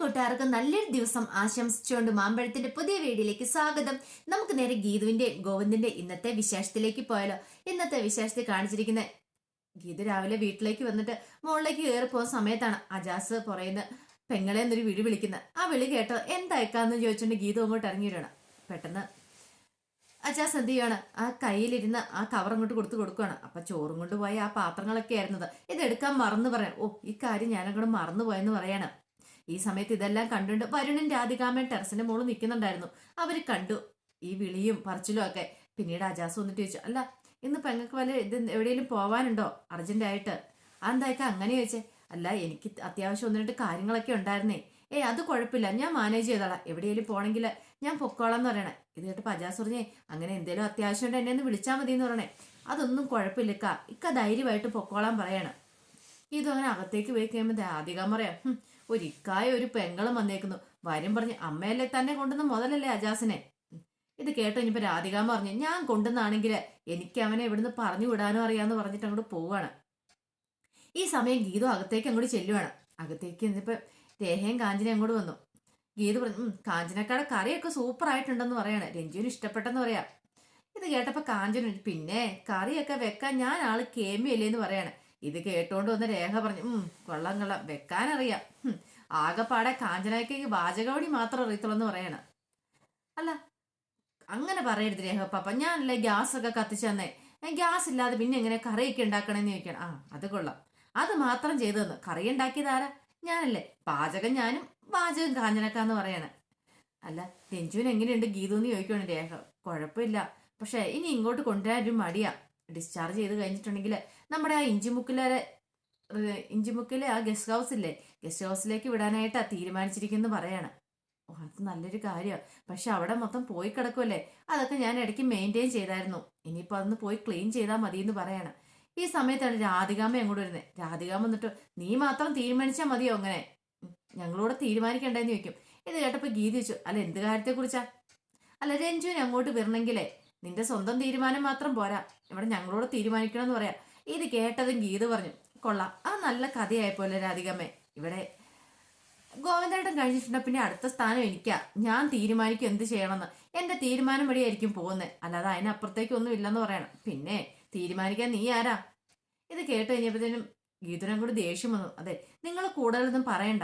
കൂട്ടുകാർക്ക് നല്ലൊരു ദിവസം ആശംസിച്ചുകൊണ്ട് മാമ്പഴത്തിന്റെ പുതിയ വീഡിയോയിലേക്ക് സ്വാഗതം. നമുക്ക് നേരെ ഗീതുവിന്റെ ഗോവിന്ദിന്റെ ഇന്നത്തെ വിശേഷത്തിലേക്ക് പോയാലോ. ഇന്നത്തെ വിശേഷത്തിൽ കാണിച്ചിരിക്കുന്ന ഗീതു രാവിലെ വീട്ടിലേക്ക് വന്നിട്ട് മുകളിലേക്ക് കയറി പോകുന്ന സമയത്താണ് അജാസ് പുറയുന്ന പെങ്ങളെ എന്നൊരു വിളി വിളിക്കുന്നത് ആ വിളി കേട്ടോ. എന്തായിക്കാന്ന് ചോദിച്ചുകൊണ്ട് ഗീതു അങ്ങോട്ട് ഇറങ്ങിയിടണം. പെട്ടെന്ന് അജാസ് എന്ത് ചെയ്യാണ് ആ കയ്യിലിരുന്ന് ആ കവർ അങ്ങോട്ട് കൊടുത്തു കൊടുക്കുകയാണ് അപ്പൊ ചോറും കൊണ്ട് പോയ ആ പാത്രങ്ങളൊക്കെ ആയിരുന്നത് ഇത് എടുക്കാൻ മറന്നു പറയാം. ഓ ഈ കാര്യം ഞാനങ്ങോട്ട് മറന്നു പോയെന്ന് പറയാണ്. ഈ സമയത്ത് ഇതെല്ലാം കണ്ടുകൊണ്ട് വരുണൻ രാധികാമൻ ടെറസിന്റെ മുകളിൽ നിൽക്കുന്നുണ്ടായിരുന്നു. അവർ കണ്ടു. ഈ വിളിയും പറച്ചിലും ഒക്കെ. പിന്നീട് അജാസ് വന്നിട്ട് ചോദിച്ചു അല്ല ഇന്ന് പെങ്ങൾക്ക് വല്ല ഇത് എവിടെയെങ്കിലും പോവാനുണ്ടോ? അർജന്റായിട്ട് അതെന്തായിക്ക അങ്ങനെ ചോദിച്ചേ? അല്ല എനിക്ക് അത്യാവശ്യം ഒന്ന് രണ്ട് കാര്യങ്ങളൊക്കെ ഉണ്ടായിരുന്നേ. ഏ അത് കുഴപ്പമില്ല. ഞാൻ മാനേജ് ചെയ്തോളാം. എവിടെയെങ്കിലും പോണെങ്കിൽ ഞാൻ പൊക്കോളാം എന്ന് പറയണേ. ഇത് കേട്ട് അജാസ് പറഞ്ഞേ അങ്ങനെ എന്തേലും അത്യാവശ്യം ഉണ്ട് എന്നെ ഒന്ന് വിളിച്ചാൽ മതി എന്ന് പറയണേ. അതൊന്നും കുഴപ്പമില്ല ഇക്ക ധൈര്യമായിട്ട് പൊക്കോളാൻ പറയണം. ഇതും അങ്ങനെ അകത്തേക്ക് പോയി കഴിയുമ്പോൾ അധികം പറയാം "ഹും, ഒരു ഒരു പെങ്ങളും വന്നേക്കുന്നു. വരും പറഞ്ഞ് അമ്മയല്ലേ തന്നെ കൊണ്ടുവന്ന മുതലല്ലേ അജാസിനെ? ഇത് കേട്ടോ ഇനിയിപ്പോ രാധികാമ്മ പറഞ്ഞു ഞാൻ കൊണ്ടുവന്നാണെങ്കിൽ എനിക്ക് അവനെ ഇവിടുന്ന് പറഞ്ഞു വിടാനും അറിയാന്ന് പറഞ്ഞിട്ട് അങ്ങോട്ട് പോവാണ്. ഈ സമയം ഗീതു അകത്തേക്ക് അങ്ങോട്ട് ചെല്ലുവാണ്. അകത്തേക്ക് ഇന്നിപ്പോ രേഹയും കാഞ്ചനയും അങ്ങോട്ട് വന്നു. ഗീതു പറഞ്ഞു കാഞ്ചനക്കാട് കറിയൊക്കെ സൂപ്പർ ആയിട്ടുണ്ടെന്ന് പറയാണ്. രഞ്ജുവിന് ഇഷ്ടപ്പെട്ടെന്ന് പറയാം. ഇത് കേട്ടപ്പോ കാഞ്ചന പിന്നെ കറിയൊക്കെ വെക്കാൻ ഞാൻ ആൾ കേമിയല്ലേ എന്ന് പറയാണ്. ഇത് കേട്ടോണ്ട് വന്ന് രേഖ പറഞ്ഞു ഉം കൊള്ളം കൊള്ളം. വെക്കാനറിയാം. ആകെപ്പാടെ കാഞ്ചനയ്ക്ക് വാചകവടി മാത്രം അറിയത്തുള്ളൂ എന്ന് പറയണ. അല്ല അങ്ങനെ പറയരുത് രേഖ പാപ്പ ഞാനല്ലേ ഗ്യാസ് ഒക്കെ കത്തിച്ചു തന്നേ ഗ്യാസ് ഇല്ലാതെ പിന്നെ എങ്ങനെ കറിയൊക്കെ ഉണ്ടാക്കണമെന്ന് ചോദിക്കണം. ആ അത് കൊള്ളാം. അത് മാത്രം ചെയ്തു തന്നു. കറി ഉണ്ടാക്കിയതാരാ ഞാനല്ലേ. പാചകം ഞാനും പാചകം കാഞ്ചനക്കാന്ന് പറയണേ. അല്ല രഞ്ജുവിന് എങ്ങനെയുണ്ട് ഗീതു എന്ന് ചോദിക്കണം രേഖ. കുഴപ്പമില്ല. പക്ഷെ ഇനി ഇങ്ങോട്ട് കൊണ്ടുവരാൻ ഒരു മടിയാ. ഡിസ്ചാർജ് ചെയ്ത് കഴിഞ്ഞിട്ടുണ്ടെങ്കിൽ നമ്മുടെ ആ ഇഞ്ചിമുക്കിലെ ഇഞ്ചിമുക്കിലെ ആ ഗസ്റ്റ് ഹൗസ് ഇല്ലേ ഗസ്റ്റ് ഹൗസിലേക്ക് വിടാനായിട്ടാ തീരുമാനിച്ചിരിക്കുന്നു പറയാണ്. ഓ അത് നല്ലൊരു കാര്യമാണ് പക്ഷെ അവിടെ മൊത്തം പോയി കിടക്കുമല്ലേ അതൊക്കെ ഞാൻ ഇടയ്ക്ക് മെയിന്റെയിൻ ചെയ്തായിരുന്നു. ഇനിയിപ്പോൾ അതൊന്ന് പോയി ക്ലീൻ ചെയ്താൽ മതി എന്ന് പറയാണ്. ഈ സമയത്താണ് രാധികാമ അങ്ങോട്ട് വരുന്നത് രാധികാമ്മ എന്നിട്ട് നീ മാത്രം തീരുമാനിച്ചാൽ മതിയോ അങ്ങനെ? ഞങ്ങളോട് തീരുമാനിക്കണ്ടെന്ന് ചോദിക്കും. ഇത് കേട്ടപ്പോൾ ഗീതി വെച്ചു അല്ല എന്ത് കാര്യത്തെക്കുറിച്ചാ? അല്ല രഞ്ജുവിന് അങ്ങോട്ട് വരണമെങ്കിലേ നിന്റെ സ്വന്തം തീരുമാനം മാത്രം പോരാ. ഇവിടെ ഞങ്ങളോട് തീരുമാനിക്കണമെന്ന് പറയാം. ഇത് കേട്ടതും ഗീത പറഞ്ഞു കൊള്ളാം. ആ നല്ല കഥയായപ്പോലെ രാധികമ്മേ. ഇവിടെ ഗോവിന്ദേട്ടൻ കഴിഞ്ഞിട്ടുണ്ട് പിന്നെ അടുത്ത സ്ഥാനം എനിക്കാ. ഞാൻ തീരുമാനിക്കും എന്ത് ചെയ്യണമെന്ന്. എന്റെ തീരുമാനം വഴിയായിരിക്കും പോകുന്നത്. അല്ലാതെ അതിനപ്പുറത്തേക്ക് ഒന്നും ഇല്ലെന്ന് പറയണം. പിന്നെ തീരുമാനിക്കാൻ നീ ആരാ? ഇത് കേട്ട് കഴിഞ്ഞപ്പോഴത്തേനും ഗീതനും കൂടി ദേഷ്യം വന്നു. അതെ നിങ്ങൾ കൂടുതലൊന്നും പറയണ്ട.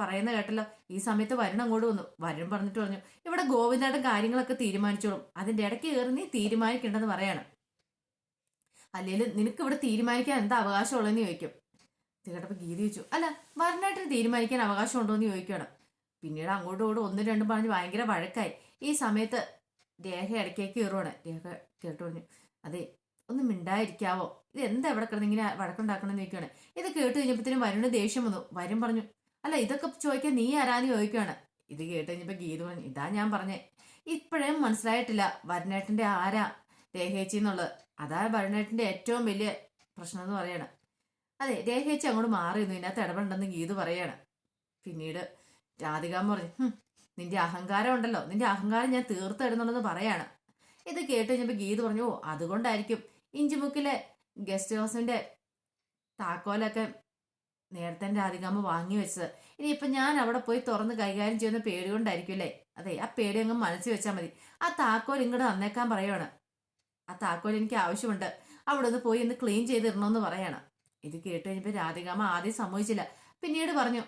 പറയുന്ന കേട്ടല്ലോ ഈ സമയത്ത് വരുൺ അങ്ങോട്ട് വന്നു. വരുൺ പറഞ്ഞിട്ട് പറഞ്ഞു ഇവിടെ ഗോവിന്ദേട്ടൻ കാര്യങ്ങളൊക്കെ തീരുമാനിച്ചോളും. അതിന്റെ ഇടയ്ക്ക് കയറി നീ തീരുമാനിക്കേണ്ടെന്ന് പറയാണ്. അല്ലെങ്കിൽ നിനക്ക് ഇവിടെ തീരുമാനിക്കാൻ എന്താ അവകാശമുള്ളതെന്ന് ചോദിക്കും. ഇത് ഗീതി ചോദിച്ചു അല്ല വരനായിട്ടിന് തീരുമാനിക്കാൻ അവകാശം ഉണ്ടോ എന്ന് ചോദിക്കണം പിന്നീട് അങ്ങോട്ടും ഇങ്ങോട്ടും ഒന്നും രണ്ടും പറഞ്ഞ് ഭയങ്കര വഴക്കായി. ഈ സമയത്ത് രേഖ ഇടയ്ക്കേക്ക് കയറുവാണ്. രേഖ കേട്ടു പറഞ്ഞു അതെ ഒന്ന് മിണ്ടായിരിക്കാവോ ഇത് എന്താ ഇവിടെ കിടന്ന് ഇങ്ങനെ വഴക്കുണ്ടാക്കണമെന്ന് ചോദിക്കുകയാണ്. ഇത് കേട്ട് കഴിഞ്ഞപ്പോഴത്തേനും വരുണ് ദേഷ്യം വന്നു. വരും പറഞ്ഞു അല്ല ഇതൊക്കെ ചോദിക്കാൻ നീ ആരാന്ന് ചോദിക്കുകയാണ് ഇത് കേട്ട് കഴിഞ്ഞപ്പോൾ ഗീത പറഞ്ഞു ഇതാ ഞാൻ പറഞ്ഞേ. ഇപ്പോഴേ മനസ്സിലായിട്ടില്ല വരുണേട്ടന്റെ ആരാ രേഖേച്ചി എന്നുള്ളത്. അതാ വരുണേട്ടന്റെ ഏറ്റവും വലിയ പ്രശ്നം എന്ന് പറയണം. അതെ രേഖേച്ചി അങ്ങോട്ട് മാറിയിരുന്നു. ഇതിനകത്ത് ഇടപെടണ്ടെന്ന് ഗീതു പറയാണ്. പിന്നീട് രാധികാമ്മ പറഞ്ഞു നിന്റെ അഹങ്കാരം ഉണ്ടല്ലോ. നിന്റെ അഹങ്കാരം ഞാൻ തീർത്തിടുന്നുണ്ടെന്ന് പറയാണ്. ഇത് കേട്ട് കഴിഞ്ഞപ്പോൾ ഗീത് പറഞ്ഞു ഓ അതുകൊണ്ടായിരിക്കും. ഇഞ്ചിമുക്കിലെ ഗസ്റ്റ് ഹൗസിന്റെ താക്കോലൊക്കെ നേരത്തെ രാധികാമ്മ വാങ്ങി വെച്ചത്. ഇനിയിപ്പം ഞാൻ അവിടെ പോയി തുറന്ന് കൈകാര്യം ചെയ്യുന്ന പേടി കൊണ്ടായിരിക്കും അല്ലേ? അതെ ആ പേടി അങ്ങ് മനസ്സിൽ വെച്ചാൽ മതി. ആ താക്കോൽ ഇങ്ങോട്ട് തന്നേക്കാൻ പറയുവാണ് ആ താക്കോൽ എനിക്ക് ആവശ്യമുണ്ട്. അവിടെ ഒന്ന് പോയി ഒന്ന് ക്ലീൻ ചെയ്തിടണമെന്ന് പറയാണ്. ഇത് കേട്ട് കഴിഞ്ഞപ്പോൾ രാധികാമ്മ ആദ്യം സമ്മതിച്ചില്ല. പിന്നീട് പറഞ്ഞു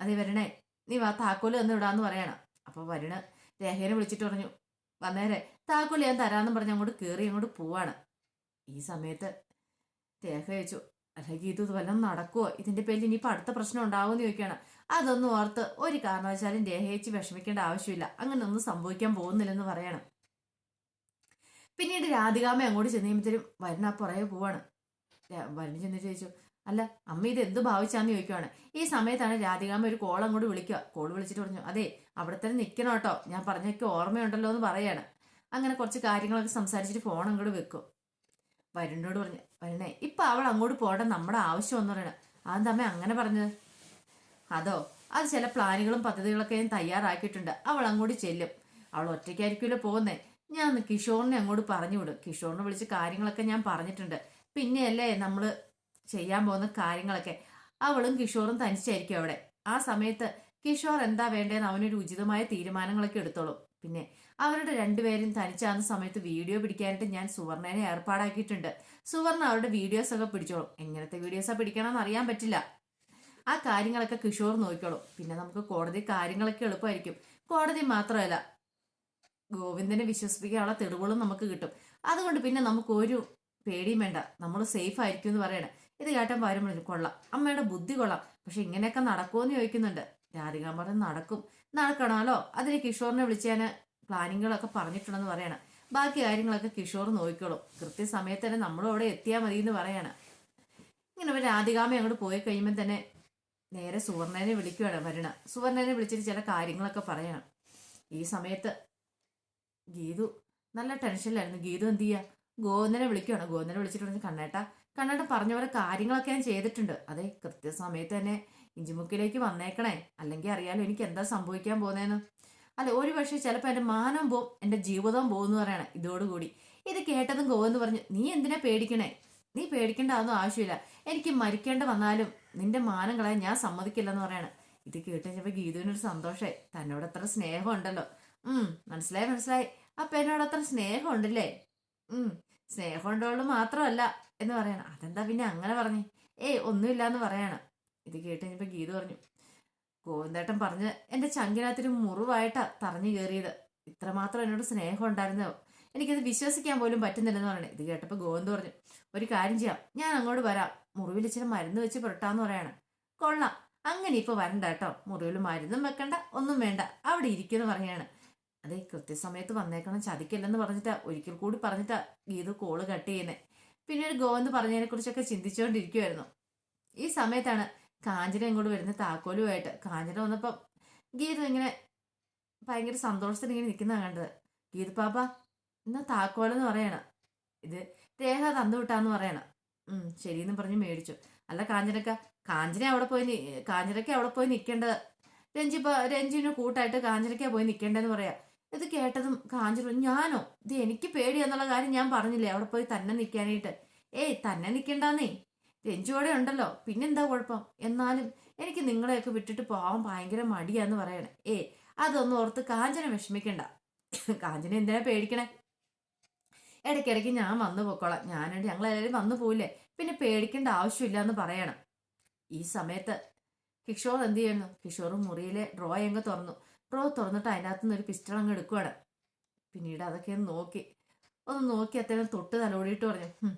അതെ വരണേ നീ വാ താക്കോൽ ഒന്ന് വിടാന്ന് പറയണം. അപ്പോൾ വരണ് രേഖേനെ വിളിച്ചിട്ട് പറഞ്ഞു വന്നേരെ താക്കോൽ ഞാൻ തരാമെന്ന് പറഞ്ഞ് അങ്ങോട്ട് കയറി അങ്ങോട്ട് പോവാണ്. ഈ സമയത്ത് രേഖ ചോദിച്ചു അല്ലെങ്കിൽ ഇത് വല്ലതും നടക്കുമോ ഇതിന്റെ പേരിൽ ഇനിയിപ്പോൾ അടുത്ത പ്രശ്നം ഉണ്ടാവുമെന്ന് ചോദിക്കുകയാണ്. അതൊന്നും ഓർത്ത് ഒരു കാരണവശാലും ദേഹേച്ച് വിഷമിക്കേണ്ട ആവശ്യമില്ല. അങ്ങനെ ഒന്നും സംഭവിക്കാൻ പോകുന്നില്ലെന്ന് പറയണം. പിന്നീട് രാധികാമ്മ അങ്ങോട്ട് ചെന്ന് കഴിയുമ്പോഴത്തേനും വരുന്ന പുറകെ പോവാണ്. വരുന്ന ചെന്ന് ചോദിച്ചു അല്ല അമ്മ ഇത് എന്ത് ഭാവിച്ചാന്ന് ചോദിക്കുവാണ്. ഈ സമയത്താണ് രാധികാമ്മ ഒരു കോൾ അങ്ങോട്ട് വിളിക്കുക. കോൾ വിളിച്ചിട്ട് പറഞ്ഞു അതെ അവിടെ തന്നെ നിൽക്കണം കേട്ടോ ഞാൻ പറഞ്ഞൊക്കെ ഓർമ്മയുണ്ടല്ലോ എന്ന് പറയാണ്. അങ്ങനെ കുറച്ച് കാര്യങ്ങളൊക്കെ സംസാരിച്ചിട്ട് ഫോൺ അങ്ങോട്ട് വെക്കും. വരുണിനോട് പറഞ്ഞു വരുണേ ഇപ്പൊ അവൾ അങ്ങോട്ട് പോകേണ്ട നമ്മുടെ ആവശ്യം എന്ന് പറയണ. തമ്മ അങ്ങനെ പറഞ്ഞത് അതോ? അത് ചില പ്ലാനുകളും പദ്ധതികളൊക്കെ ഞാൻ തയ്യാറാക്കിയിട്ടുണ്ട്. അവൾ അങ്ങോട്ട് ചെല്ലും. അവൾ ഒറ്റയ്ക്കായിരിക്കുമല്ലോ പോകുന്നേ. ഞാൻ കിഷോറിനെ അങ്ങോട്ട് പറഞ്ഞു വിടും. കിഷോറിനെ വിളിച്ച് കാര്യങ്ങളൊക്കെ ഞാൻ പറഞ്ഞിട്ടുണ്ട്. പിന്നെയല്ലേ നമ്മൾ ചെയ്യാൻ പോകുന്ന കാര്യങ്ങളൊക്കെ. അവളും കിഷോറും തനിച്ചായിരിക്കും അവിടെ. ആ സമയത്ത് കിഷോർ എന്താ വേണ്ടതെന്ന് അവനൊരു ഉചിതമായ തീരുമാനങ്ങളൊക്കെ എടുത്തോളും. പിന്നെ അവരുടെ രണ്ടുപേരും തനിച്ചാകുന്ന സമയത്ത് വീഡിയോ പിടിക്കാനായിട്ട് ഞാൻ സുവർണേനെ ഏർപ്പാടാക്കിയിട്ടുണ്ട്. സുവർണ അവരുടെ വീഡിയോസ് ഒക്കെ പിടിച്ചോളും. എങ്ങനത്തെ വീഡിയോസാ പിടിക്കണമെന്ന് അറിയാൻ പറ്റില്ല. ആ കാര്യങ്ങളൊക്കെ കിഷോർ നോക്കിക്കോളും. പിന്നെ നമുക്ക് കോടതി കാര്യങ്ങളൊക്കെ എളുപ്പമായിരിക്കും. കോടതി മാത്രമല്ല ഗോവിന്ദനെ വിശ്വസിപ്പിക്കാനുള്ള തെളിവുകളും നമുക്ക് കിട്ടും. അതുകൊണ്ട് പിന്നെ നമുക്ക് ഒരു പേടിയും വേണ്ട. നമ്മൾ സേഫ് ആയിരിക്കും എന്ന് പറയണേ. ഇത് പാരും പറഞ്ഞു കൊള്ളാം. അമ്മയുടെ ബുദ്ധി കൊള്ളാം. പക്ഷെ ഇങ്ങനെയൊക്കെ നടക്കുമെന്ന് ചോദിക്കുന്നുണ്ട്. രാധികാമ്പറം നടക്കും. നടക്കണമല്ലോ? അതിന് കിഷോറിനെ വിളിച്ചാൽ പ്ലാനിങ്ങുകളൊക്കെ പറഞ്ഞിട്ടുണ്ടെന്ന് പറയണം. ബാക്കി കാര്യങ്ങളൊക്കെ കിഷോർ നോക്കിക്കോളും. കൃത്യസമയത്ത് തന്നെ നമ്മളും അവിടെ എത്തിയാൽ മതി എന്ന് പറയണം. ഇങ്ങനെ ഒരു രാധികാമ അങ്ങോട്ട് പോയി കഴിയുമ്പോൾ തന്നെ നേരെ സുവർണനെ വിളിക്കുകയാണ് വരണം. സുവർണനെ വിളിച്ചിട്ട് ചില കാര്യങ്ങളൊക്കെ പറയണം. ഈ സമയത്ത് ഗീതു നല്ല ടെൻഷനിലായിരുന്നു. ഗീതു എന്ത് ചെയ്യുക ഗോവിന്ദനെ വിളിക്കുകയാണ് ഗോവിന്ദനെ വിളിച്ചിട്ട് പറഞ്ഞു കണ്ണേട്ട കണ്ണേട്ട പറഞ്ഞ പോലെ കാര്യങ്ങളൊക്കെ ഞാൻ ചെയ്തിട്ടുണ്ട്. അതെ കൃത്യസമയത്ത് തന്നെ ഇഞ്ചിമുക്കിലേക്ക് വന്നേക്കണേ. അല്ലെങ്കിൽ അറിയാലോ എനിക്ക് എന്താ സംഭവിക്കാൻ പോകുന്നതെന്ന് അല്ല ഒരു പക്ഷേ ചിലപ്പോൾ എന്റെ മാനം പോവും എന്റെ ജീവിതം പോകുമെന്ന് പറയണം ഇതോടുകൂടി. ഇത് കേട്ടതും ഗോവെന്ന് പറഞ്ഞു നീ എന്തിനാ പേടിക്കണേ? നീ പേടിക്കേണ്ട അതൊന്നും ആവശ്യമില്ല. എനിക്ക് മരിക്കേണ്ട വന്നാലും നിന്റെ മാനം കളയാൻ ഞാൻ സമ്മതിക്കില്ലെന്ന് പറയണം. ഇത് കേട്ട് കഴിഞ്ഞപ്പോൾ ഗീതുവിനൊരു സന്തോഷമായി തന്നോട് അത്ര സ്നേഹമുണ്ടല്ലോ. ഉം മനസ്സിലായി മനസ്സിലായി. അപ്പൊ എന്നോട് അത്ര സ്നേഹം ഉണ്ടല്ലേ ഉം സ്നേഹം ഉണ്ടോളൂ മാത്രമല്ല എന്ന് പറയണം. അതെന്താ പിന്നെ അങ്ങനെ പറഞ്ഞു? ഏയ് ഒന്നുമില്ല എന്ന് പറയാണ്. ഇത് കേട്ട് കഴിഞ്ഞപ്പോൾ ഗീത പറഞ്ഞു ഗോവിന്ദേട്ടൻ പറഞ്ഞ് എന്റെ ചങ്കിനകത്തൊരു മുറിവായിട്ടാ തറഞ്ഞു കയറിയത് ഇത്രമാത്രം എന്നോട് സ്നേഹം ഉണ്ടായിരുന്നോ? എനിക്കത് വിശ്വസിക്കാൻ പോലും പറ്റുന്നില്ലെന്ന് പറയണേ ഇത് കേട്ടപ്പോൾ ഗോവിന്ദ് പറഞ്ഞു ഒരു കാര്യം ചെയ്യാം. ഞാൻ അങ്ങോട്ട് വരാം. മുറിവിൽ ഇച്ചിരി മരുന്ന് വെച്ച് പുരട്ടാന്ന് പറയണം. കൊള്ളാം. അങ്ങനെ ഇപ്പൊ വരണ്ട കേട്ടോ. മുറിവിൽ മരുന്നും വെക്കണ്ട ഒന്നും വേണ്ട. അവിടെ ഇരിക്കുന്നു പറയാണ് അതെ കൃത്യസമയത്ത് വന്നേക്കണം. ചതിക്കല്ലെന്ന് പറഞ്ഞിട്ടാ. ഒരിക്കൽ കൂടി പറഞ്ഞിട്ടാ ഗീതു കോൾ കട്ട് ചെയ്യുന്നത് പിന്നീട് ഗോവിന്ദ് പറഞ്ഞതിനെ കുറിച്ചൊക്കെ ചിന്തിച്ചുകൊണ്ടിരിക്കുമായിരുന്നു ഈ സമയത്താണ് കാഞ്ചന ഇങ്ങോട്ട് വരുന്ന താക്കോലുമായിട്ട്. കാഞ്ചന വന്നപ്പം ഗീതു ഇങ്ങനെ ഭയങ്കര സന്തോഷത്തിൽ ഇങ്ങനെ നിൽക്കുന്ന കണ്ടത്. ഗീതു പാപ്പ എന്നാ താക്കോലെന്ന് പറയണം. ഇത് രേഖ തന്നു വിട്ടാന്ന് പറയണം. ഉം ശരിയെന്ന് പറഞ്ഞ് മേടിച്ചു. അല്ല കാഞ്ചനക്ക കാഞ്ചന അവിടെ പോയി കാഞ്ചനക്ക അവിടെ പോയി നിൽക്കേണ്ടത്? രഞ്ജി രഞ്ജിന് കൂട്ടായിട്ട് കാഞ്ചനക്ക പോയി നിൽക്കേണ്ടതെന്ന് പറയാ. ഇത് കേട്ടതും കാഞ്ചന ഞാനോ? ഇത് എനിക്ക് പേടിയെന്നുള്ള കാര്യം ഞാൻ പറഞ്ഞില്ലേ? അവിടെ പോയി തന്നെ നിൽക്കാനായിട്ട്. ഏയ് തന്നെ നിൽക്കണ്ടെന്നേ. രഞ്ജു അവിടെ ഉണ്ടല്ലോ. പിന്നെന്താ കുഴപ്പം? എന്നാലും എനിക്ക് നിങ്ങളെയൊക്കെ വിട്ടിട്ട് പോവാൻ ഭയങ്കര മടിയാന്ന് പറയണേ. ഏ അതൊന്നും ഓർത്ത് കാഞ്ചന വിഷമിക്കണ്ട. കാഞ്ചന എന്തിനാ പേടിക്കണേ? ഇടയ്ക്കിടയ്ക്ക് ഞാൻ വന്നു പോക്കോളാം. ഞങ്ങൾ എല്ലാവരും വന്നു പോയില്ലേ പിന്നെ പേടിക്കേണ്ട ആവശ്യമില്ല എന്ന് പറയണം. ഈ സമയത്ത് കിഷോർ എന്ത് ചെയ്യുന്നു? കിഷോർ മുറിയിലെ ഡ്രോ അങ്ങ് തുറന്നു. ഡ്രോ തുറന്നിട്ട് അതിനകത്തു നിന്ന് ഒരു പിസ്റ്റൾ അങ്ങ് എടുക്കുവാണ്. പിന്നീട് അതൊക്കെ ഒന്ന് നോക്കി. ഒന്ന് നോക്കി അത്തേനും തൊട്ട് തലോടിയിട്ട് പറഞ്ഞു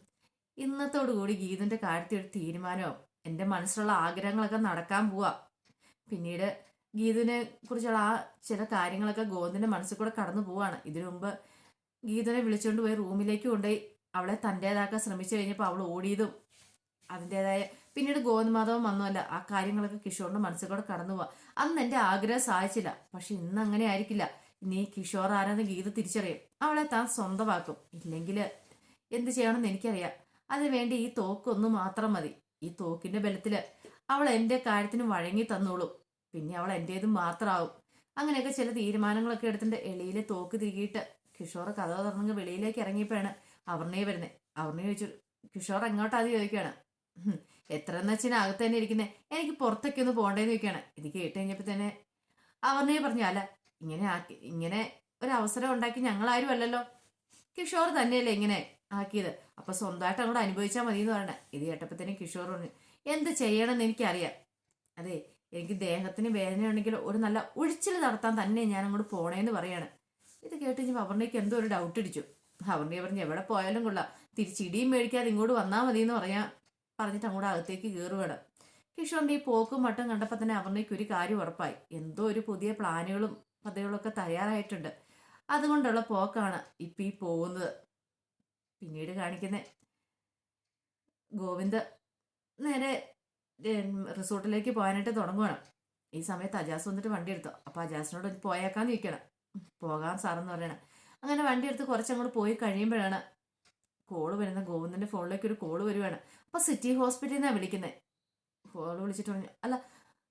"ഹും, ഇന്നത്തോടു കൂടി ഗീതന്റെ കാര്യത്തിൽ ഒരു തീരുമാനമാവും എന്റെ മനസ്സിലുള്ള ആഗ്രഹങ്ങളൊക്കെ നടക്കാൻ പോവാ. പിന്നീട് ഗീതുവിനെ കുറിച്ചുള്ള ആ ചില കാര്യങ്ങളൊക്കെ ഗോവിന്ദന്റെ മനസ്സിൽ കൂടെ കടന്നു പോവാണ്. ഇതിനു മുമ്പ് ഗീതനെ വിളിച്ചുകൊണ്ട് പോയി റൂമിലേക്ക് കൊണ്ടുപോയി അവളെ തന്റെതാക്കാൻ ശ്രമിച്ചു കഴിഞ്ഞപ്പോൾ അവൾ ഓടിയതും അതിന്റെതായ പിന്നീട് ഗോവിന്ദമാധവൻ വന്നുമല്ല ആ കാര്യങ്ങളൊക്കെ കിഷോറിന്റെ മനസ്സിൽ കൂടെ കടന്നു പോവാ. അന്ന് എന്റെ ആഗ്രഹം സാധിച്ചില്ല. പക്ഷെ ഇന്ന് അങ്ങനെ ആയിരിക്കില്ല. ഇനി കിഷോർ ആരാന്ന് ഗീത തിരിച്ചറിയും. അവളെ താൻ സ്വന്തമാക്കും. ഇല്ലെങ്കിൽ എന്ത് ചെയ്യണമെന്ന് എനിക്കറിയാം. അതിനു വേണ്ടി ഈ തോക്കൊന്നു മാത്രം മതി. ഈ തോക്കിന്റെ ബലത്തിൽ അവൾ എന്റെ കാര്യത്തിന് വഴങ്ങി തന്നോളും. പിന്നെ അവൾ എന്റേതും മാത്രമാവും അങ്ങനെയൊക്കെ ചില തീരുമാനങ്ങളൊക്കെ എടുത്തിട്ട് എളിയിലെ തോക്ക് തിരികിയിട്ട് കിഷോർ കഥ തുറന്നു വെളിയിലേക്ക് ഇറങ്ങിയപ്പോഴാണ് അവർണയെ വരുന്നത് അവർണയെ ചോദിച്ചു കിഷോർ എങ്ങോട്ടാത് ചോദിക്കുകയാണ്. "ഹും, എത്ര എന്ന് വെച്ചാൽ അകത്ത് തന്നെ ഇരിക്കുന്നത് എനിക്ക് പുറത്തേക്ക് ഒന്ന് പോകണ്ടേന്ന് ചോദിക്കുകയാണ്. ഇത് കേട്ട് കഴിഞ്ഞപ്പോൾ തന്നെ അവർണയെ പറഞ്ഞു അല്ല ഇങ്ങനെ ആക്കി ഇങ്ങനെ ഒരു അവസരം ഉണ്ടാക്കി ഞങ്ങളാരും അല്ലല്ലോ. കിഷോർ തന്നെയല്ലേ ഇങ്ങനെ ആക്കിയത്. അപ്പൊ സ്വന്തമായിട്ട് അങ്ങോട്ട് അനുഭവിച്ചാൽ മതി എന്ന് പറയണേ ഇത് കേട്ടപ്പോൾ തന്നെ കിഷോർ പറഞ്ഞു എന്ത് ചെയ്യണമെന്ന് എനിക്കറിയാം. അതെ എനിക്ക് ദേഹത്തിന് വേദനയുണ്ടെങ്കിൽ ഒരു നല്ല ഒഴിച്ചിൽ നടത്താൻ തന്നെ ഞാൻ അങ്ങോട്ട് പോണേന്ന് പറയാണ്. ഇത് കേട്ട് ഞാൻ അവർണയ്ക്ക് എന്തോ ഒരു ഡൗട്ട് ഇടിച്ചു. അവർണയെ പറഞ്ഞു എവിടെ പോയാലും കൊള്ളാം. തിരിച്ചിടിയും മേടിക്കാതെ ഇങ്ങോട്ട് വന്നാൽ മതി എന്ന് പറയാൻ പറഞ്ഞിട്ട് അങ്ങോട്ട് അകത്തേക്ക് കയറുകയാണ് കിഷോറിന്റെ ഈ പോക്കും മട്ടും കണ്ടപ്പോൾ തന്നെ അവർണയ്ക്ക് ഒരു കാര്യം ഉറപ്പായി. എന്തോ ഒരു പുതിയ പ്ലാനുകളും പദ്ധതികളൊക്കെ തയ്യാറായിട്ടുണ്ട്. അതുകൊണ്ടുള്ള പോക്കാണ് ഇപ്പം ഈ പോകുന്നത്. പിന്നീട് കാണിക്കുന്ന. ഗോവിന്ദ് നേരെ റിസോർട്ടിലേക്ക് പോകാനായിട്ട് തുടങ്ങുകയാണ് ഈ സമയത്ത് അജാസ് വന്നിട്ട് വണ്ടി എടുത്തു അപ്പോൾ അജാസിനോട് പോയേക്കാന്ന് ചോദിക്കണം. പോകാം സാറെന്ന് പറയണം. അങ്ങനെ വണ്ടി എടുത്ത് കുറച്ചങ്ങോട്ട് പോയി കഴിയുമ്പോഴാണ് കോൾ വരുന്ന ഗോവിന്ദന്റെ ഫോണിലേക്ക് ഒരു കോൾ വരുവാണ്. അപ്പോൾ സിറ്റി ഹോസ്പിറ്റലിൽ നിന്നാണ് വിളിക്കുന്നത് കോൾ വിളിച്ചിട്ട് പറഞ്ഞു അല്ല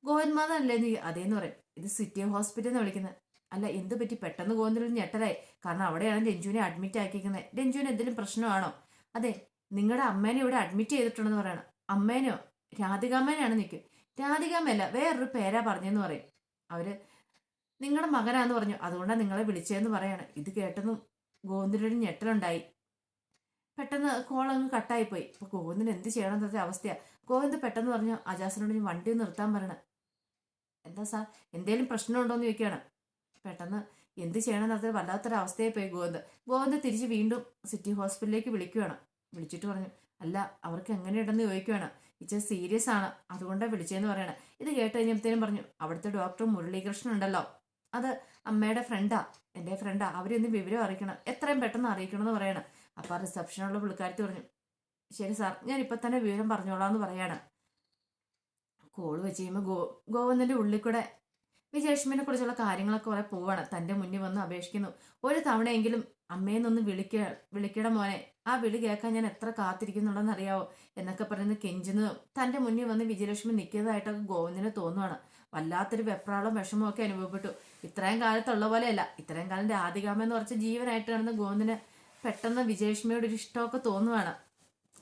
ഗോവിന്ദ് അല്ലേ നീ? അതേന്ന് പറയും. ഇത് സിറ്റി ഹോസ്പിറ്റലിൽ നിന്നാണ് വിളിക്കുന്നത് അല്ല എന്ത് പറ്റി? പെട്ടെന്ന് പോകുന്നില്ല ഞെട്ടലായി. കാരണം അവിടെയാണ് രഞ്ജുവിനെ അഡ്മിറ്റ് ആക്കിയിരിക്കുന്നത്. രഞ്ജുവിന് എന്തെങ്കിലും പ്രശ്നമാണോ? അതെ നിങ്ങളുടെ അമ്മേനെ ഇവിടെ അഡ്മിറ്റ് ചെയ്തിട്ടുണ്ടെന്ന് പറയണം. അമ്മേനോ രാധികാമ്മേനെയാണ് നിൽക്കും രാധികാമ്മയല്ല വേറൊരു പേരാ പറഞ്ഞെന്ന് പറയും. അവർ നിങ്ങളുടെ മകനാന്ന് പറഞ്ഞു. അതുകൊണ്ടാണ് നിങ്ങളെ വിളിച്ചതെന്ന് പറയാണ്. ഇത് കേട്ടെന്നും ഗോവിന്ദനൊരു ഞെട്ടലുണ്ടായി. പെട്ടെന്ന് കോൾ അങ്ങ് കട്ടായി പോയി ഇപ്പൊ ഗോവിന്ദന് എന്ത് ചെയ്യണം എന്നത്തെ അവസ്ഥയാ. ഗോവിന്ദ് പെട്ടെന്ന് പറഞ്ഞു അജാസിനോട് വണ്ടി നിർത്താൻ പറയണം. എന്താ സാർ? എന്തേലും പ്രശ്നമുണ്ടോ എന്ന് ചോദിക്കുകയാണ്. പെട്ടെന്ന് എന്ത് ചെയ്യണം എന്നത്തെ വല്ലാത്തൊരു അവസ്ഥയായി പോയി ഗോവിന്ദ്. ഗോവിന്ദ് തിരിച്ച് വീണ്ടും സിറ്റി ഹോസ്പിറ്റലിലേക്ക് വിളിക്കുകയാണ് വിളിച്ചിട്ട് പറഞ്ഞു അല്ല അവർക്ക് എങ്ങനെയുണ്ടെന്ന് ചോദിക്കുകയാണ് ഇച്ചിരി സീരിയസ് ആണ്. അതുകൊണ്ടാണ് വിളിച്ചതെന്ന് പറയണം. ഇത് കേട്ട് കഴിഞ്ഞപ്പോഴത്തേനും പറഞ്ഞു അവിടുത്തെ ഡോക്ടർ മുരളീകൃഷ്ണൻ ഉണ്ടല്ലോ. അത് അമ്മയുടെ ഫ്രണ്ടാ. എന്റെ ഫ്രണ്ടാ. അവരൊന്ന് വിവരം അറിയിക്കണം. എത്രയും പെട്ടെന്ന് അറിയിക്കണം എന്ന് പറയണം. അപ്പോൾ ആ റിസപ്ഷനുള്ള പുള്ളിക്കാരത്തി പറഞ്ഞു ശരി സാർ ഞാൻ ഇപ്പം തന്നെ വിവരം പറഞ്ഞോളാം എന്ന് പറയാണ്. കോൾ വെച്ച് കഴിയുമ്പോൾ ഗോ ഗോവിന്ദന്റെ ഉള്ളിൽ കൂടെ വിജയലക്ഷ്മിനെ കുറിച്ചുള്ള കാര്യങ്ങളൊക്കെ കുറെ പോവാണ്. തന്റെ മുന്നിൽ വന്ന് അപേക്ഷിക്കുന്നു. ഒരു തവണയെങ്കിലും അമ്മയെന്നൊന്ന് വിളിക്ക വിളിക്കണ മോനെ. ആ വിളി കേൾക്കാൻ ഞാൻ എത്ര കാത്തിരിക്കുന്നുണ്ടെന്ന് അറിയാവോ എന്നൊക്കെ പറയുന്നത് കെഞ്ചുന്നതും തന്റെ മുന്നിൽ വന്ന് വിജയലക്ഷ്മി നിൽക്കുന്നതായിട്ടൊക്കെ ഗോവിന്ദന് തോന്നുവാണ്. വല്ലാത്തൊരു വെപ്രാളം വിഷമവും ഒക്കെ അനുഭവപ്പെട്ടു. ഇത്രയും കാലത്തുള്ള പോലെയല്ല. ഇത്രയും കാലം രാധികാമ എന്ന് കുറച്ച് ജീവനായിട്ട് നടന്ന ഗോവിന്ദന് പെട്ടെന്ന് വിജയലക്ഷ്മിയോട് ഒരു ഇഷ്ടമൊക്കെ തോന്നുവാണ്.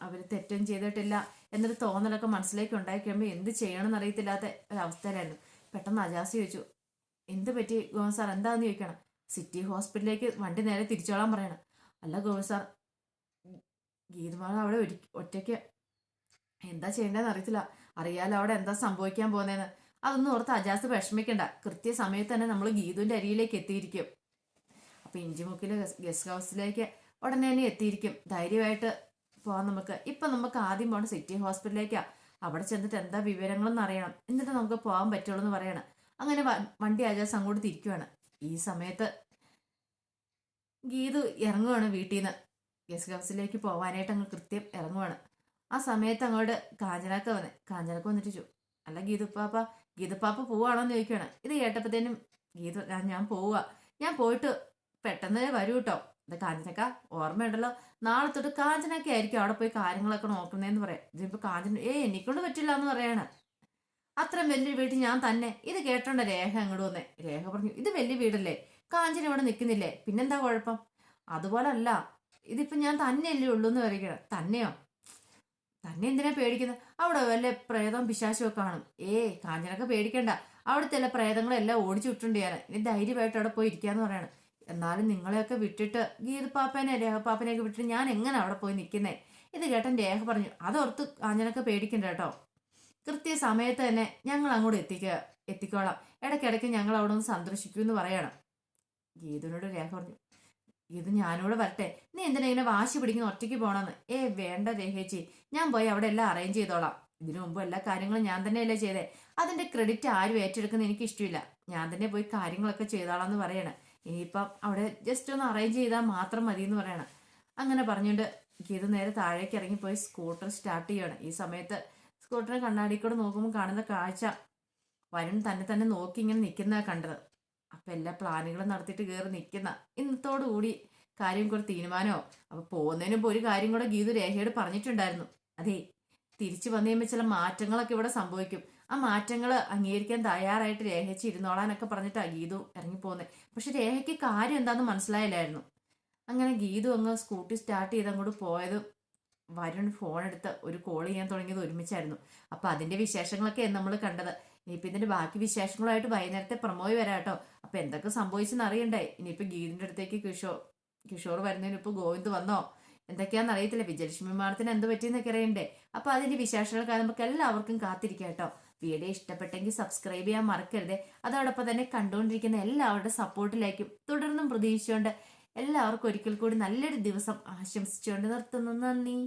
അവർ തെറ്റും ചെയ്തിട്ടില്ല എന്നൊരു തോന്നലൊക്കെ മനസ്സിലേക്ക് ഉണ്ടായി കഴിയുമ്പോൾ എന്ത് ചെയ്യണമെന്ന് അറിയത്തില്ലാത്ത ഒരവസ്ഥയിലായിരുന്നു. പെട്ടെന്ന് അജാസ് ചോദിച്ചു എന്ത് പറ്റി ഗോവിന്ദ് സാർ? എന്താന്ന് ചോദിക്കണം? സിറ്റി ഹോസ്പിറ്റലിലേക്ക് വണ്ടി നേരെ തിരിച്ചോളാൻ പറയണം. അല്ല ഗോവിന്ദ് സാർ ഗീതമാല അവിടെ ഒരു ഒറ്റയ്ക്ക്. എന്താ ചെയ്യേണ്ടതെന്ന് അറിയത്തില്ല. അറിയാലോ അവിടെ എന്താ സംഭവിക്കാൻ പോകുന്നതെന്ന്. അതൊന്നും ഓർത്ത് അജാസ് വിഷമിക്കണ്ട. കൃത്യസമയത്ത് തന്നെ നമ്മൾ ഗീതുവിന്റെ അരിയിലേക്ക് എത്തിയിരിക്കും. അപ്പൊ ഇഞ്ചിമുക്കിലെ ഗസ്റ്റ് ഹൗസിലേക്ക് ഉടനെ തന്നെ എത്തിയിരിക്കും. ധൈര്യമായിട്ട് പോവാം നമുക്ക്. ഇപ്പം നമുക്ക് ആദ്യം പോകണം സിറ്റി ഹോസ്പിറ്റലിലേക്കാ. അവിടെ ചെന്നിട്ട് എന്താ വിവരങ്ങളെന്ന് അറിയണം. എന്നിട്ട് നമുക്ക് പോകാൻ പറ്റുള്ളൂ എന്ന് പറയണം. അങ്ങനെ വണ്ടി ആചാസ് അങ്ങോട്ട് തിരിക്കുവാണ്. ഈ സമയത്ത് ഗീതു ഇറങ്ങുവാണ് വീട്ടിൽ നിന്ന് ഗസ്റ്റ് ഹൗസിലേക്ക് പോകാനായിട്ട് അങ്ങ് കൃത്യം ഇറങ്ങുവാണ്. ആ സമയത്ത് അങ്ങോട്ട് കാഞ്ചനാക്ക വന്നെ കാഞ്ചനാക്ക വന്നിട്ട് ചോ അല്ല ഗീതുപ്പാപ്പ ഗീതുപ്പാപ്പ പോവാണോന്ന് ചോദിക്കുകയാണ് ഇത് കേട്ടപ്പോഴത്തേനും ഗീതു "ഞാൻ- പോവുക ഞാൻ പോയിട്ട് പെട്ടെന്ന് വരൂ കേട്ടോ ഇത് കാഞ്ചനക്ക ഓർമ്മയുണ്ടല്ലോ? നാളെ തൊട്ട് കാഞ്ചനക്ക ആയിരിക്കും അവിടെ പോയി കാര്യങ്ങളൊക്കെ നോക്കുന്നതെന്ന് പറയാം. ഇതിപ്പോ കാഞ്ചന ഏ എനിക്കൊണ്ട് പറ്റില്ല എന്ന് പറയാണ്. അത്രയും വലിയ വീട്ടിൽ ഞാൻ തന്നെ. ഇത് കേട്ടോണ്ട രേഖ അങ്ങോട്ട് വന്നേ. രേഖ പറഞ്ഞു ഇത് വലിയ വീടല്ലേ? കാഞ്ചന ഇവിടെ നിൽക്കുന്നില്ലേ പിന്നെന്താ കുഴപ്പം? അതുപോലല്ല. ഇതിപ്പോ ഞാൻ തന്നെയല്ലേ ഉള്ളൂ എന്ന് പറയുകയാണ് തന്നെയോ? തന്നെ എന്തിനാ പേടിക്കുന്നത് അവിടെ വല്ല പ്രേതം പിശാചും കാണും. ഏ കാഞ്ചനൊക്കെ പേടിക്കണ്ട. അവിടുത്തെ എല്ലാ പ്രേതങ്ങളെല്ലാം ഓടിച്ചു വിട്ടുണ്ട് ഞാൻ. ഇനി ധൈര്യമായിട്ട് അവിടെ പോയി ഇരിക്കാന്ന് പറയാണ്. എന്നാലും നിങ്ങളെയൊക്കെ വിട്ടിട്ട് ഗീതപ്പാപ്പനെ രേഖപ്പാപ്പനെയൊക്കെ വിട്ടിട്ട് ഞാൻ എങ്ങനെ അവിടെ പോയി നിൽക്കുന്നേ? ഇത് കേട്ടൻ രേഖ പറഞ്ഞു. അതോർത്ത് കാഞ്ചനൊക്കെ പേടിക്കണ്ട കേട്ടോ. കൃത്യ സമയത്ത് തന്നെ ഞങ്ങൾ അങ്ങോട്ട് എത്തിക്കുക എത്തിക്കോളാം. ഇടയ്ക്കിടയ്ക്ക് ഞങ്ങൾ അവിടെ ഒന്ന് സന്ദർശിക്കൂ എന്ന് പറയണം. ഗീതുവിനോട് രേഖ പറഞ്ഞു. ഇത് ഞാനിവിടെ വരട്ടെ. നീ എന്തിനാ ഇങ്ങനെ വാശി പിടിക്കുന്ന ഒറ്റയ്ക്ക് പോകണമെന്ന് ഏ വേണ്ട രേഖേച്ചി. ഞാൻ പോയി അവിടെ എല്ലാം അറേഞ്ച് ചെയ്തോളാം. ഇതിനു മുമ്പ് എല്ലാ കാര്യങ്ങളും ഞാൻ തന്നെയല്ലേ ചെയ്തേ. അതിന്റെ ക്രെഡിറ്റ് ആരും ഏറ്റെടുക്കുന്ന എനിക്ക് ഇഷ്ടമില്ല ഞാൻ തന്നെ പോയി കാര്യങ്ങളൊക്കെ ചെയ്തോളാം എന്ന് പറയണം. ഇനിയിപ്പം അവിടെ ജസ്റ്റ് ഒന്ന് അറേഞ്ച് ചെയ്താൽ മാത്രം മതി എന്ന് പറയണം. അങ്ങനെ പറഞ്ഞുകൊണ്ട് ഗീത നേരെ താഴേക്ക് ഇറങ്ങിപ്പോയി സ്കൂട്ടർ സ്റ്റാർട്ട് ചെയ്യണം. ഈ സമയത്ത് സ്കൂട്ടറിന് കണ്ണാടി കൂടെ നോക്കുമ്പോൾ കാണുന്ന കാഴ്ച. വരുൺ തന്നെ തന്നെ നോക്കി ഇങ്ങനെ നിൽക്കുന്ന കണ്ടത്. അപ്പം എല്ലാ പ്ലാനുകളും നടത്തിയിട്ട് കയറി നിൽക്കുന്ന. ഇന്നത്തോടു കൂടി കാര്യം കൂടെ തീരുമാനമോ അപ്പം പോകുന്നതിന് മുമ്പ് ഒരു കാര്യം കൂടെ ഗീതു രേഖയോട് പറഞ്ഞിട്ടുണ്ടായിരുന്നു. അതെ തിരിച്ചു വന്നു കഴിയുമ്പോൾ ചില മാറ്റങ്ങളൊക്കെ ഇവിടെ സംഭവിക്കും. ആ മാറ്റങ്ങൾ അംഗീകരിക്കാൻ തയ്യാറായിട്ട് രേഖച്ച് ഇരുന്നോളാനൊക്കെ പറഞ്ഞിട്ടാ ഗീതു ഇറങ്ങിപ്പോകുന്നത് പക്ഷെ രേഖയ്ക്ക് കാര്യം എന്താണെന്ന് മനസ്സിലായില്ലായിരുന്നു. അങ്ങനെ ഗീതു അങ്ങ് സ്കൂട്ടി സ്റ്റാർട്ട് ചെയ്ത് അങ്ങോട്ട് പോയതും വരുൺ ഫോൺ എടുത്ത് ഒരു കോൾ ചെയ്യാൻ തുടങ്ങിയത് ഒരുമിച്ചായിരുന്നു. അപ്പൊ അതിന്റെ വിശേഷങ്ങളൊക്കെ നമ്മൾ കണ്ടത്. ഇനിയിപ്പോ ഇതിന്റെ ബാക്കി വിശേഷങ്ങളുമായിട്ട് വൈകുന്നേരത്തെ പ്രമോയ് വരാം കേട്ടോ. അപ്പൊ എന്തൊക്കെ സംഭവിച്ചെന്ന് അറിയണ്ടേ? ഇനിയിപ്പോ ഗീതിന്റെ അടുത്തേക്ക് കിഷോർ കിഷോർ വരുന്നതിന് ഇപ്പൊ ഗോവിന്ദ് വന്നോ? എന്തൊക്കെയാന്ന് അറിയത്തില്ല. വിജയലക്ഷ്മി മാഡത്തിന് എന്ത് പറ്റിയെന്നൊക്കെ അറിയണ്ടേ? അപ്പൊ അതിന്റെ വിശേഷങ്ങളൊക്കെ നമുക്ക് എല്ലാവർക്കും കാത്തിരിക്കാം കേട്ടോ. വീഡിയോ ഇഷ്ടപ്പെട്ടെങ്കിൽ സബ്സ്ക്രൈബ് ചെയ്യാൻ മറക്കരുത്. അതോടൊപ്പം തന്നെ കണ്ടുകൊണ്ടിരിക്കുന്ന എല്ലാവരുടെ സപ്പോർട്ടിലേക്കും തുടർന്നും പ്രതീക്ഷിച്ചുകൊണ്ട് എല്ലാവർക്കും ഒരിക്കൽ കൂടി നല്ലൊരു ദിവസം ആശംസിച്ചുകൊണ്ട് നിർത്തുന്നു. നന്ദി.